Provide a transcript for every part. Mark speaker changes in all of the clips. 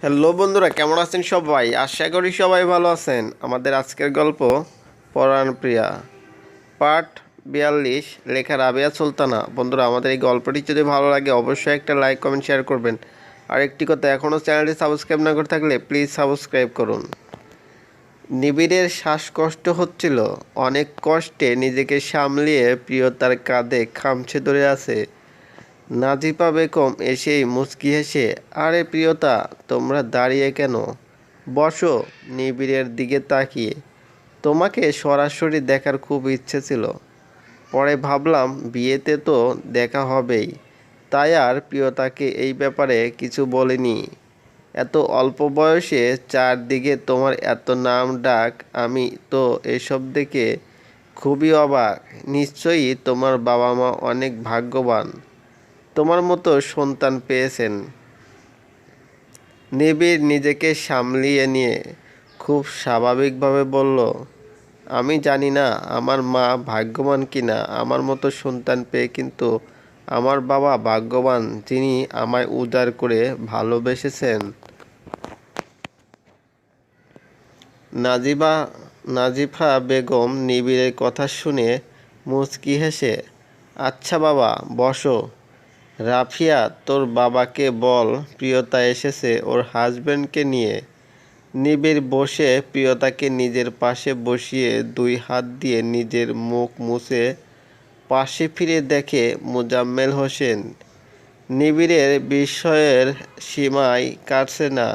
Speaker 1: Hello বন্ধুরা, কেমন আছেন সবাই? আশা করি সবাই ভালো আছেন। আমাদের আজকের গল্প পরাণ প্রিয়া। পার্ট বিয়াল্লিশ, লেখা রাবেয়া সুলতানা। বন্ধুরা, আমাদের এই গল্পটি যদি ভালো লাগে, অবশ্যই একটা লাইক, কমেন্ট, শেয়ার করবেন। আর একটি কথা, এখনও চ্যানেলটি সাবস্ক্রাইব না করে থাকলে প্লিজ সাবস্ক্রাইব করুন। নিবিড়ের শ্বাসকষ্ট হচ্ছিল। অনেক কষ্টে নিজেকে সামলিয়ে প্রিয়তার কাঁধে খামছে ধরে আছে। নাজিপা বেগম এসেই মুচকি হেসে, আরে প্রিয়তা, তোমরা দাঁড়িয়ে কেন? বসো। নিবিড়ের দিকে তাকিয়ে। তোমাকে সরাসরি দেখার খুব ইচ্ছে ছিল। পরে ভাবলাম, বিয়েতে তো দেখা হবেই। তাই আর প্রিয়তাকে এই ব্যাপারে কিছু বলিনি। এত অল্প বয়সে চারদিকে তোমার এত নাম ডাক, আমি তো এসব দেখে খুবই অবাক। নিশ্চয়ই তোমার বাবা মা অনেক ভাগ্যবান। তোমার মতো সন্তান পেয়েছেন। নিবিড় নিজেকে সামলিয়ে নিয়ে খুব স্বাভাবিকভাবে বলল, আমি জানি না আমার মা ভাগ্যবান কিনা, আমার মতো সন্তান পেয়ে কিন্তু আমার বাবা ভাগ্যবান যিনি আমায় উদার করে ভালোবেসেছেন। নাজিবা, নাজিফা বেগম নিবিড়ের কথা শুনে মুচকি হেসে আচ্ছা বাবা, বসো। রাফিয়া, তোর বাবাকে বল, প্রিয়তা এসেছে ওর হাজবেন্ডকে নিয়ে। নিবিড় বসে প্রিয়তাকে নিজের পাশে বসিয়ে দুই হাত দিয়ে নিজের মুখ মুছে পাশে ফিরে দেখে মোজাম্মেল হোসেন। নিবিড়ের বিস্ময়ের সীমায় কাটছে না।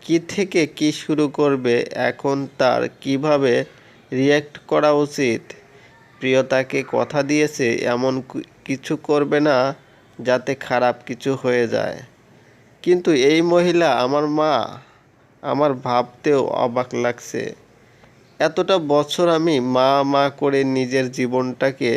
Speaker 1: কি থেকে কি শুরু করবে, এখন তার কীভাবে রিয়্যাক্ট করা উচিত? প্রিয়তাকে কথা দিয়েছে, এমন কিছু করবে না? যাতে খারাপ কিছু হয়ে যায়। কিন্তু এই মহিলা আমার মা আমার ভাবতেও অবাক লাগছে। এতটা বছর আমি মা মা করে নিজের জীবনটাকে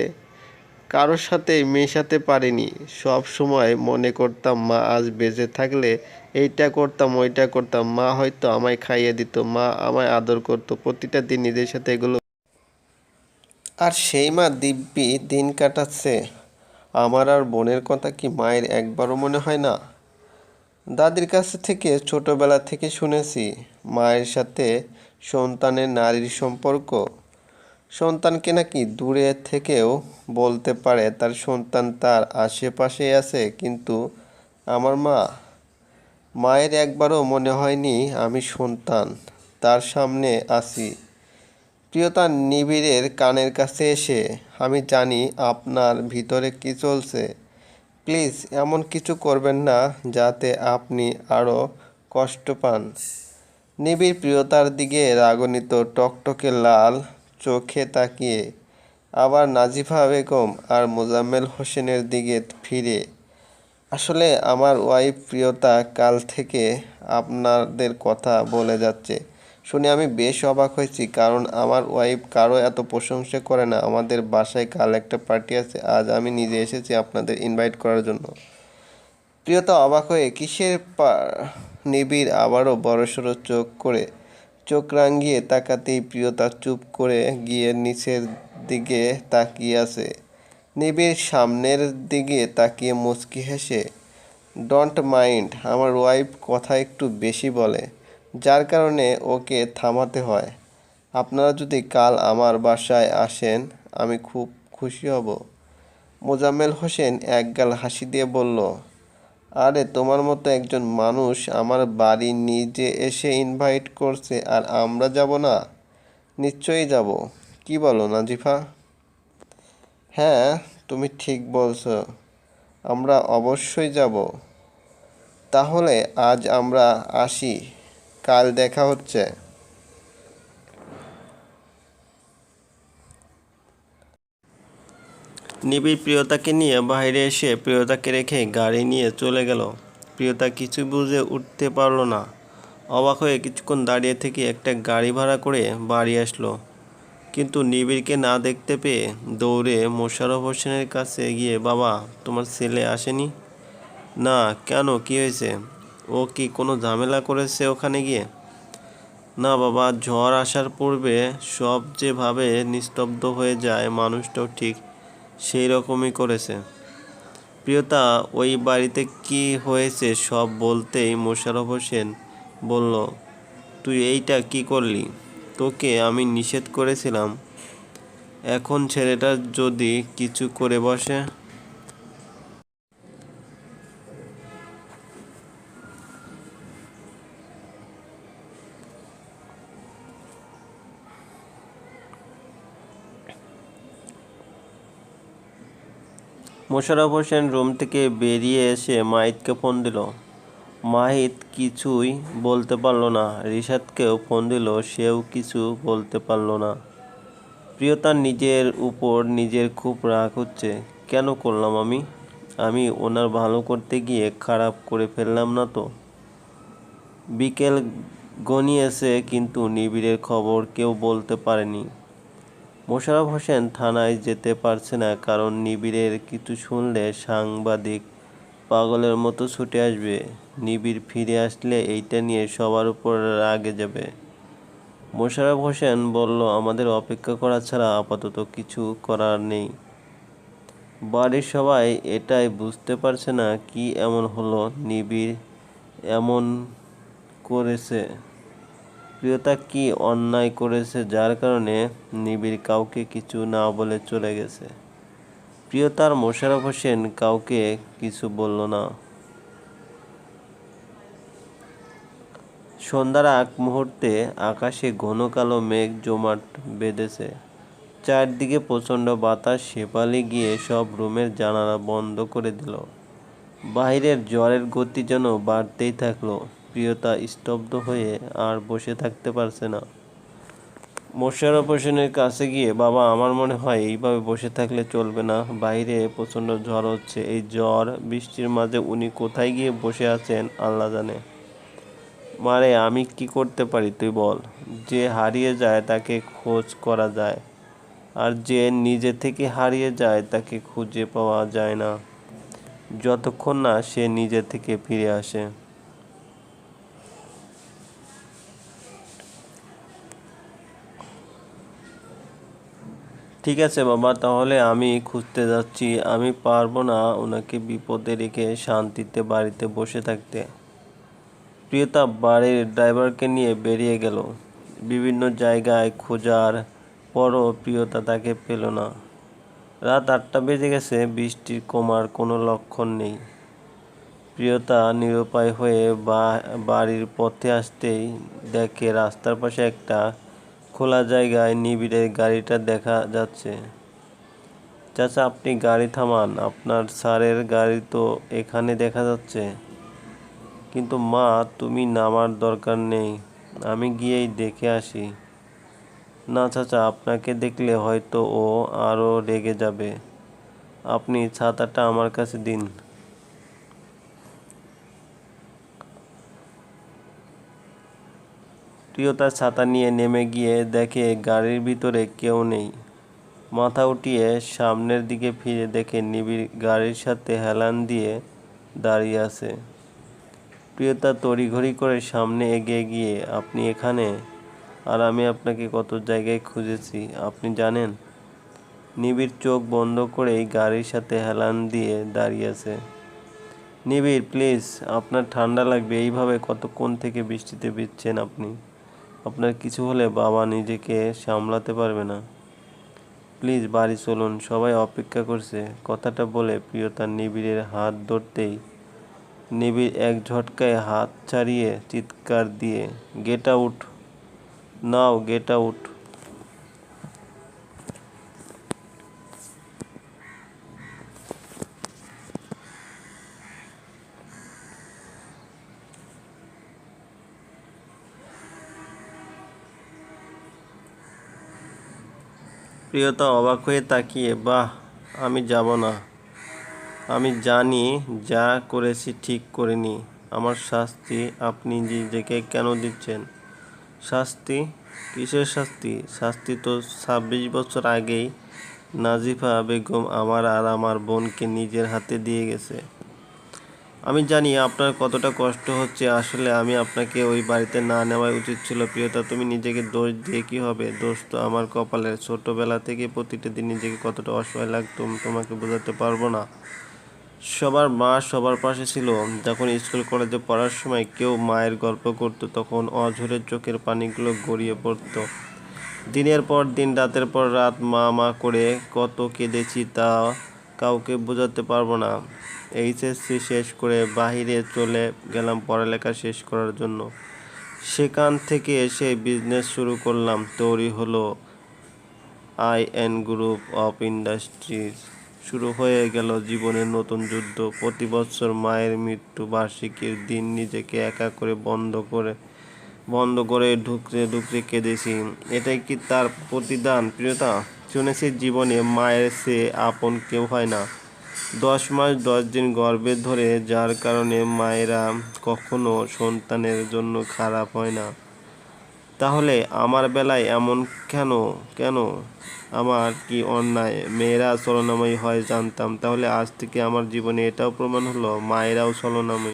Speaker 1: কারোর সাথে মেশাতে পারিনি। সব সময় মনে করতাম, মা, আজ বেঁচে থাকলে এইটা করতাম, ওইটা করতাম। মা হয়তো আমায় খাইয়ে দিত, মা আমায় আদর করতো, প্রতিটা দিন নিজের সাথে এগুলো। আর সেই মা দিব্যি দিন কাটাচ্ছে। আমার আর বোনের কথা কি মায়ের একবারও মনে হয় না? দাদির কাছ থেকে ছোটবেলা থেকে শুনেছি মায়ের সাথে সন্তানের নারীর সম্পর্ক। সন্তানকে নাকি দূরে থেকেও বলতে পারে তার সন্তান তার আশেপাশে আছে, কিন্তু আমার মা, মায়ের একবারও মনে হয়নি আমি সন্তান, তার সামনে আছি। প্রিয়তা নিবিড়ের কানের কাছে এসে, আমি জানি আপনার ভিতরে কি চলছে। প্লিজ এমন কিছু করবেন না যাতে আপনি আরও কষ্ট পান। নিবিড় প্রিয়তার দিকে রাগনিত টকটকে লাল চোখে তাকিয়ে আবার নাজিফা বেগম আর মোজাম্মেল হোসেনের দিকে ফিরে, আসলে আমার ওয়াইফ প্রিয়তা কাল থেকে আপনাদের কথা বলে যাচ্ছে। শুনে আমি বেশ অবাক হয়েছি, কারণ আমার ওয়াইফ কারও এত প্রশংসা করে না। আমাদের বাসায় কাল একটা পার্টি আছে, আজ আমি নিজে এসেছি আপনাদের ইনভাইট করার জন্য। প্রিয়তা অবাক হয়ে কিসের পা- নিবিড় আবারও বড়সড় চোখ করে, চোখ রাঙিয়ে তাকাতেই প্রিয়তা চুপ করে গিয়ে নিচের দিকে তাকিয়ে আছে। নিবিড় সামনের দিকে তাকিয়ে মুচকি হেসে ডোন্ট মাইন্ড আমার ওয়াইফ কথা একটু বেশি বলে। যার কারণে ওকে থামাতে হয়। আপনারা যদি কাল আমার বাসায় আসেন, আমি খুব খুশি হব। মোজাম্মেল হোসেন একগাল হাসি দিয়ে বলল, আরে, তোমার মতো একজন মানুষ আমার বাড়ি নিজে এসে ইনভাইট করছে আর আমরা যাব না? নিশ্চয়ই যাব। কি বলো, নাজিফা? হ্যাঁ তুমি ঠিক বলছো। আমরা অবশ্যই যাব। তাহলে আজ আমরা আসি। কাল দেখা হচ্ছে। নিবিড় প্রিয়তাকে নিয়ে বাইরে এসে প্রিয়তাকে রেখে গাড়ি নিয়ে চলে গেল। প্রিয়তা কিছু বুঝে উঠতে পারল না। অবাক হয়ে কিছুক্ষণ দাঁড়িয়ে থেকে একটা গাড়ি ভাড়া করে বাড়ি আসলো। কিন্তু নিবিড়কে না দেখতে পেয়ে দৌড়ে মোশাররফ হোসেনের কাছে গিয়ে, বাবা, তোমার ছেলে আসেনি? না, কেন? কি হয়েছে? ও কি কোনো ঝামেলা করেছে ওখানে গিয়ে? না বাবা, ঝড় আসার পূর্বে সব যেভাবে নিস্তব্ধ হয়ে যায়, মানুষটাও ঠিক সেই রকমই করেছে।
Speaker 2: প্রিয়তা, ওই বাড়িতে কি হয়েছে সব বলতেই মোশাররফ হোসেন বলল, তুই এইটা কি করলি? তোকে আমি নিষেধ করেছিলাম। এখন ছেলেটা যদি কিছু করে বসে মোশাররফ হোসেন রুম থেকে বেরিয়ে এসে মাহিতকে ফোন দিল। মাহিত কিছুই বলতে পারল না। রিশাদকেও ফোন দিল, সেও কিছু বলতে পারল না। প্রিয়তার নিজের উপর নিজের খুব রাগ হচ্ছে। কেন করলাম আমি? আমি ওনার ভালো করতে গিয়ে খারাপ করে ফেললাম না তো? বিকেল গনিয়েছে, কিন্তু নিবিড়ের খবর কেউ বলতে পারেনি। মোশাররফ হোসেন থানায় যেতে পারছে না, কারণ নিবিড়ের কিছু শুনলে সাংবাদিক পাগলের মতো ছুটে আসবে। নিবিড় ফিরে আসলে এইটা নিয়ে সবার উপর রাগে যাবে। মোশাররফ হোসেন বলল, আমাদের অপেক্ষা করা ছাড়া আপাতত কিছু করার নেই। বাড়ির সবাই এটাই বুঝতে পারছে না কি এমন হলো। নিবিড় এমন করেছে। প্রিয়তা কি অন্যায় করেছে যার কারণে নিবিড় কাউকে কিছু না বলে চলে গেছে? প্রিয়তার মোশারফ হোসেন কাউকে কিছু বলল না। সন্ধ্যার আগ মুহূর্তে আকাশে ঘন কালো মেঘ জমাট বেঁধেছে। চারদিকে প্রচণ্ড বাতাস শেপালি গিয়ে সব রুমের জানালা বন্ধ করে দিল। বাইরের জ্বরের গতি যেন বাড়তেই থাকল। প্রিয়তা স্তব্ধ হয়ে আর বসে থাকতে পারছে না। মোশাররফ হোসেনের কাছে গিয়ে, বাবা, আমার মনে হয় এইভাবে বসে থাকলে চলবে না। বাইরে প্রচণ্ড ঝড় হচ্ছে। এই ঝড় বৃষ্টির মাঝে উনি কোথায় গিয়ে বসে আছেন আল্লাহ জানে। মারে, আমি কি করতে পারি তুই বল। যে হারিয়ে যায় তাকে খোঁজ করা যায়। আর যে নিজে থেকে হারিয়ে যায় তাকে খুঁজে পাওয়া যায় না। যতক্ষণ না সে নিজে থেকে ফিরে আসে। ঠিক আছে, বাবা, তাহলে আমি খুঁজতে যাচ্ছি। আমি পারব না ওনাকে বিপদে রেখে শান্তিতে বাড়িতে বসে থাকতে। প্রিয়তা বাড়ির ড্রাইভারকে নিয়ে বেরিয়ে গেল। বিভিন্ন জায়গায় খোঁজার পরও প্রিয়তা তাকে পেল না। রাত আটটা বেজে গেছে, বৃষ্টির কমার কোনো লক্ষণ নেই। প্রিয়তা নিরুপায় হয়ে বাড়ির পথে আসতেই দেখে রাস্তার পাশে একটা খোলা জায়গায় নিবিড়ে গাড়িটা দেখা যাচ্ছে। চাচা, আপনি গাড়ি থামান, আপনার স্যারের গাড়ি তো এখানে দেখা যাচ্ছে। কিন্তু মা, তুমি নামার দরকার নেই, আমি গিয়েই দেখে আসি। না চাচা, আপনাকে দেখলে হয়তো ও আরও রেগে যাবে। আপনি ছাতাটা আমার কাছে দিন। প্রিয়তা ছাতা নিয়ে নেমে গিয়ে দেখে গাড়ির ভিতরে কেউ নেই। মাথা উঠিয়ে সামনের দিকে ফিরে দেখে নিবিড় গাড়ির সাথে হেলান দিয়ে দাঁড়িয়ে আছে। প্রিয়তা তড়িঘড়ি করে সামনে এগিয়ে গিয়ে, আপনি এখানে? আর আমি আপনাকে কত জায়গায় খুঁজেছি, আপনি জানেন? নিবিড় চোখ বন্ধ করেই গাড়ির সাথে হেলান দিয়ে দাঁড়িয়ে আছে। নিবিড়, প্লিজ, আপনার ঠান্ডা লাগবে। এইভাবে কতক্ষণ থেকে বৃষ্টিতে ভিজছেন আপনি? আপনার কিছু হলে বাবা নিজেকে সামলাতে পারবে না। প্লিজ বাড়ি চলুন, সবাই অপেক্ষা করছে। কথাটা বলে প্রিয়তা নিবিড়ের হাত ধরতেই নিবিড় এক ঝটকায় হাত ছাড়িয়ে চিৎকার দিয়ে, get out, now get out. Priyota অবাক হয়ে তাকিয়ে, বাহ, আমি যাব না। আমি জানি যা করেছি ঠিক করিনি। আমার শাস্তি আপনি নিজেকে কেন দিচ্ছেন? শাস্তি? কিসের শাস্তি? শাস্তি তো ছাব্বিশ বছর আগেই নাজিফা বেগম আমার আর আমার বোনকে নিজের হাতে দিয়ে গেছে। আমি জানি আপনার কতটা কষ্ট হচ্ছে, আসলে আমি আপনাকে ওই বাড়িতে না নেওয়াই উচিত ছিল প্রিয়তা। তুমি নিজেকে দোষ দিয়ে কী হবে? দোষ তো আমার কপালের। ছোটোবেলা থেকে প্রতিটা দিন নিজেকে কতটা অসহায় লাগতো, তোমাকে বোঝাতে পারব না। সবার মা সবার পাশে ছিল। যখন স্কুল, কলেজে পড়ার সময় কেউ মায়ের গল্প করতো, তখন অঝরে চোখের পানিগুলো গড়িয়ে পড়তো। দিনের পর দিন, রাতের পর রাত মা মা করে কত কেঁদেছি তা কাউকে বোঝাতে পারব না। এইচএসসি শেষ করে বাহিরে চলে গেলাম পড়ালেখা শেষ করার জন্য। সেখান থেকে এসে বিজনেস শুরু করলাম। তৈরি হলো I N group of industries. শুরু হয়ে গেল জীবনের নতুন যুদ্ধ। প্রতি বছর মায়ের মৃত্যু, বার্ষিকীর দিন নিজেকে একা করে বন্ধ করে বন্ধ করে ঢুকতে ঢুকতে কেঁদেছি। এটাই কি তার প্রতিদান? প্রিয়তা, শুনেছি জীবনে মায়ের সে আপন কেউ হয় না। দশ মাস দশ দিন গর্ভে ধরে, যার কারণে মায়েরা কখনো সন্তানের জন্য খারাপ হয় না। তাহলে আমার বেলায় এমন কেন? কেন? আমার কি অন্যায়? মেয়েরা ছলনাময়ী হয়, জানতাম। তাহলে আজ থেকে আমার জীবনে এটাও প্রমাণ হলো, মায়েরাও ছলনাময়ী।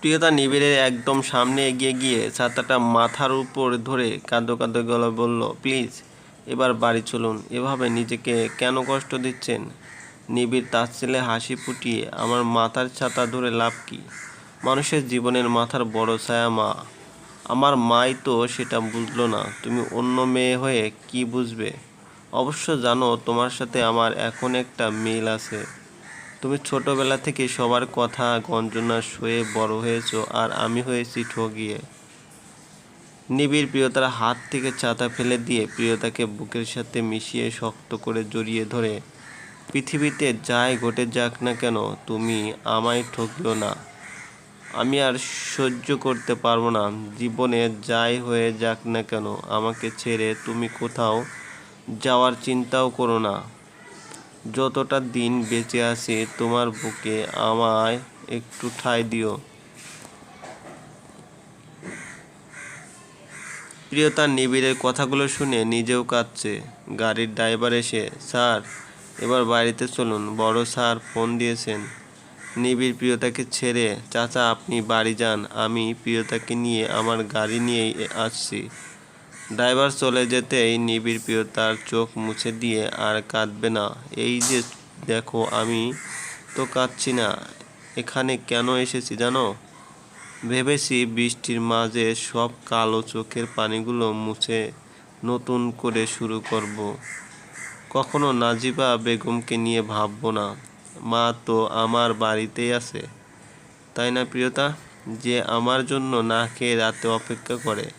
Speaker 2: প্রিয়তা নিবিড়ের একদম সামনে এগিয়ে গিয়ে ছাতাটা মাথার উপর ধরে কাঁদো কাঁদো গলা বলল, প্লিজ, এবার বাড়ি চলুন। এভাবে নিজেকে কেন কষ্ট দিচ্ছেন? নিবিড় তার ছেলে হাসি ফুটিয়ে আমার মাথার ছাতা ধরে লাভ কি? মানুষের জীবনের মাথার বড় ছায়া মা। আমার মাই তো সেটা বুঝলো না। তুমি অন্য মেয়ে হয়ে কি বুঝবে? অবশ্য জানো তোমার সাথে আমার এখন একটা মিল আছে। তুমি ছোটবেলা থেকে সবার কথা গঞ্জনা শুয়ে বড় হয়েছো আর আমি হয়েছি ঠগিয়ে নিবিড় প্রিয়তার হাত থেকে ছাতা ফেলে দিয়ে প্রিয়তাকে বুকের সাথে মিশিয়ে শক্ত করে জড়িয়ে ধরে পৃথিবীতে যাই ঘটে যাক না কেন, তুমি আমায় ঠকিও না। আমি আর সহ্য করতে পারব না। জীবনে যাই হয়ে যাক না কেন, আমাকে ছেড়ে তুমি কোথাও যাওয়ার চিন্তাও করো না। যতটা দিন বেঁচে আছি, তোমার বুকে আমায় একটু ঠাঁই দিও। প্রিয়তার নিবিড়ের কথাগুলো শুনে নিজেও কাঁদছে। গাড়ির ড্রাইভার এসে, স্যার এবার বাড়িতে চলুন, বড় স্যার ফোন দিয়েছেন। নিবিড় প্রিয়তাকে ছেড়ে, চাচা, আপনি বাড়ি যান, আমি প্রিয়তাকে নিয়ে আমার গাড়ি নিয়েই আসছি। ড্রাইভার চলে যেতেই নিবিড় প্রিয়তার চোখ মুছে দিয়ে, আর কাঁদবে না, এই যে দেখো, আমি তো কাঁদছি না, এখানে কেন এসেছি জানো? ভেবেছি বৃষ্টির মাঝে সব কালো চোখের পানিগুলো মুছে নতুন করে শুরু করব। কখনো নাজিবা বেগমকে নিয়ে ভাববো না। মা তো আমার বাড়িতেই আছে। তাই না প্রিয়তা? যে আমার জন্য না খেয়ে রাতে অপেক্ষা করে।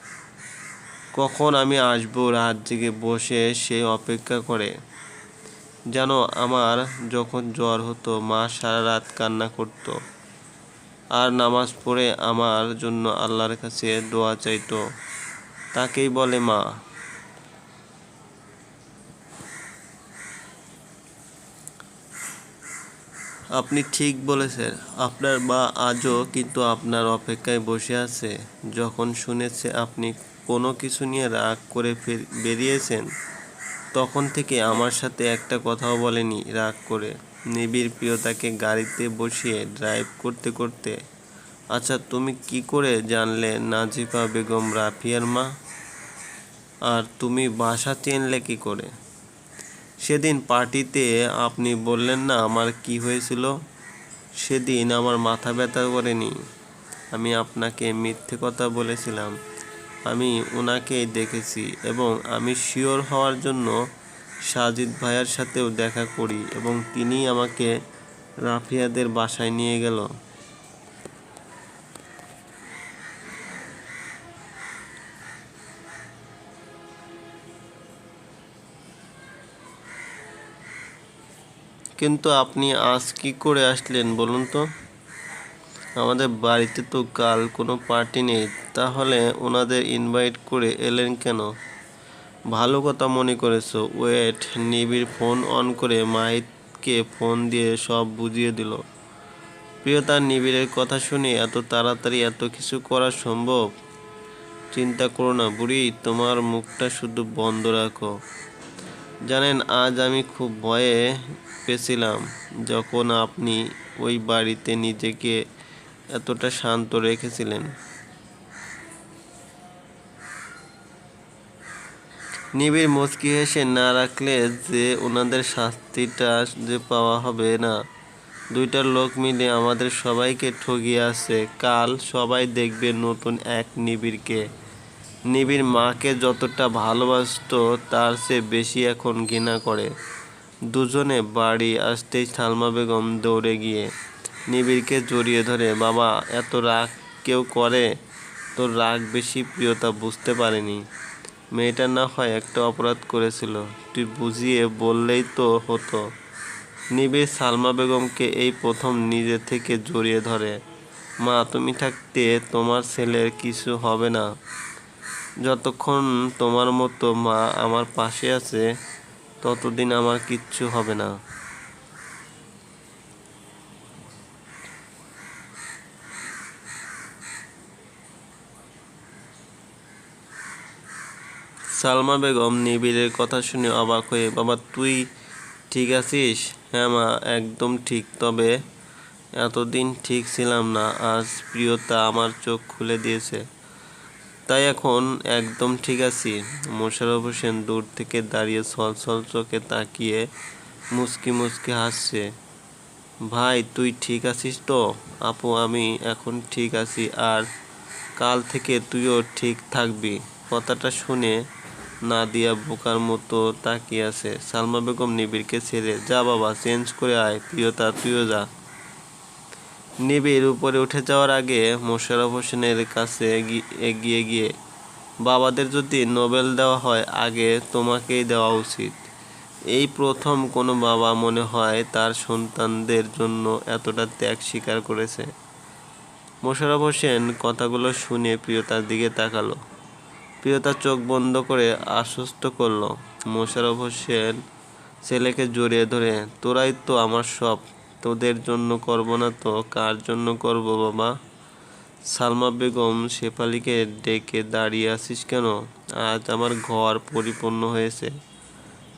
Speaker 2: কখন আমি আসব রাত জেগে বসে সে অপেক্ষা করে। যেন আমার যখন জ্বর হতো, মা সারা রাত কান্না করতো। আর নামাজ পড়ে আমার জন্য আল্লাহর কাছে দোয়া চাইতো। তাকেই বলে মা। আপনি ঠিক বলেছেন, আপনার মা আজও কিন্তু আপনার অপেক্ষায় বসে আছে। যখন শুনেছে আপনি কোনো কিছু নিয়ে রাগ করে ফের- বেরিয়েছেন, তখন থেকে আমার সাথে একটা কথাও বলেনি রাগ করে। নিবিড় প্রিয়তাকে গাড়িতে বসিয়ে ড্রাইভ করতে করতে আচ্ছা তুমি কি করে জানলে নাজিফা বেগম রাফিয়ার মা? আর তুমি বাসা চেনলে কি করে? সেদিন পার্টিতে আপনি বললেন না আমার কি হয়েছিল? সেদিন আমার মাথা ব্যথা করেনি। আমি আপনাকে মিথ্যে কথা বলেছিলাম। আমি ওনাকেই দেখেছি এবং আমি শিওর হওয়ার জন্য সাজিদ ভাইয়ার সাথেও দেখা করি এবং তিনি আমাকে রাফিয়াদের বাসায় নিয়ে গেল। কিন্তু আপনি আজ কি করে আসলেন বলুন তো? আমাদের বাড়িতে তো কাল কোনো পার্টি নেই, তাহলে ওনাদের ইনভাইট করে এলেন কেন? ভালো কথা মনে করেছ। ওয়েট নিবিড় ফোন অন করে মাহিতকে ফোন দিয়ে সব বুঝিয়ে দিল। প্রিয়তার নিবিড়ের কথা শুনে এত তাড়াতাড়ি এত কিছু করা সম্ভব? চিন্তা করো না বুড়ি, তোমার মুখটা শুধু বন্ধ রাখো। জানেন, আজ আমি খুব ভয়ে পেয়েছিলাম যখন আপনি ওই বাড়িতে নিজেকে এতটা শান্ত রেখেছিলেন। নিবিড় মুচকি হেসে না রাখলে যে ওনাদের শাস্তিটা যে পাওয়া হবে না। দুইটা লোক মিলে আমাদের সবাইকে ঠগিয়ে আছে। কাল সবাই দেখবে নতুন এক নিবিড়কে। নিবিড় মাকে যতটা ভালোবাসতো তার চেয়ে বেশি এখন ঘৃণা করে। দুজনে বাড়ি আসতেই সালমা বেগম দৌড়ে গিয়ে নিবিড়কে জড়িয়ে ধরে, বাবা, এত রাগ কেউ করে? তোর রাগ বেশি প্রিয়তা বুঝতে পারেনি। মেয়েটা না হয় একটা অপরাধ করেছিল। তুই বুঝিয়ে বললেই তো হতো। নিবিড় সালমা বেগমকে এই প্রথম নিজে থেকে জড়িয়ে ধরে, মা, তুমি থাকতে তোমার ছেলের কিছু হবে না। যতক্ষণ তোমার মতো মা আমার পাশে আছে ততদিন আমার কিচ্ছু হবে না। সালমা বেগম নিবিড়ের কথা শুনে অবাক হয়ে, বাবা, তুই ঠিক আছিস? হ্যাঁ মা, একদম ঠিক। তবে এতদিন ঠিক ছিলাম না। আজ প্রিয়তা আমার চোখ খুলে দিয়েছে। তাই এখন একদম ঠিক আছি। মোশাররফ হোসেন দূর থেকে দাঁড়িয়ে ছল ছল চোখে তাকিয়ে মুচকি মুচকি হাসছে। ভাই, তুই ঠিক আছিস তো? আপু, আমি এখন ঠিক আছি আর কাল থেকে তুইও ঠিক থাকবি। কথাটা শুনে না নাদিয়া বোকার মতো তাকিয়ে আছে। সালমা বেগম নিবিড়কে ছেড়ে যা বাবা, চেঞ্জ করে আয়। প্রিয়তা, তুইও যা। নিবিড় উপরে উঠে যাওয়ার আগে মোশাররফ হোসেনের কাছে এগিয়ে গিয়ে, বাবাদের যদি নোবেল দেওয়া হয়, আগে তোমাকেই দেওয়া উচিত। এই প্রথম কোনো বাবা মনে হয় তার সন্তানদের জন্য এতটা ত্যাগ স্বীকার করেছে। মোশাররফ হোসেন কথাগুলো শুনে প্রিয়তার দিকে তাকালো। প্রিয়তা চোখ বন্ধ করে আশ্বস্ত করল মোশাররফ হোসেন ছেলেকে জড়িয়ে ধরে, তোরাই তো আমার সব। তোদের জন্য করব না তো? কার জন্য করব বাবা? সালমা বেগম শেফালিকে ডেকে দাঁড়িয়ে আছিস কেন? আজ আমার ঘর পরিপূর্ণ হয়েছে।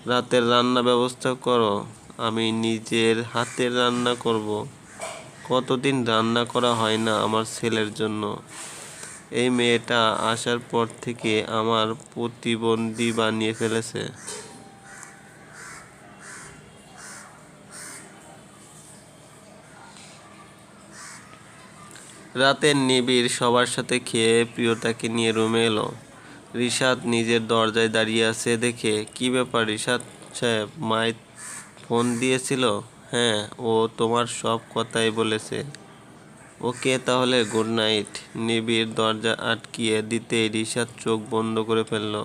Speaker 2: রাতের রান্না ব্যবস্থা করো। আমি নিজের হাতের রান্না করব। কতদিন রান্না করা হয় না আমার ছেলের জন্য? এই মেয়েটা আসার পর থেকে আমার প্রতিবন্ধী বানিয়ে ফেলেছে। রাতের নিবিড় সবার সাথে খেয়ে প্রিয়তাকে নিয়ে রুমে এলো। রিশাদ নিজের দরজায় দাঁড়িয়ে আছে দেখে, কি ব্যাপার রিশাদ সাহেব মাই ফোন দিয়েছিল? হ্যাঁ ও তোমার সব কথাই বলেছে। ওকে তাহলে গুড নাইট নিবিড় দরজা আটকিয়ে দিতেই রিশাদ চোখ বন্ধ করে ফেলল।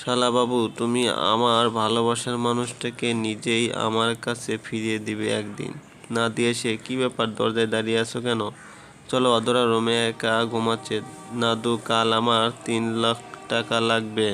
Speaker 2: শালাবাবু তুমি আমার ভালোবাসার মানুষটাকে নিজেই আমার কাছে ফিরিয়ে দিবে একদিন। না, দিয়ে সে কী ব্যাপার? দরজায় দাঁড়িয়ে আছো কেন? চলো অধরা রুমে একা ঘুমাচ্ছে। নাদু কাল আমার তিন লাখ টাকা লাগবে।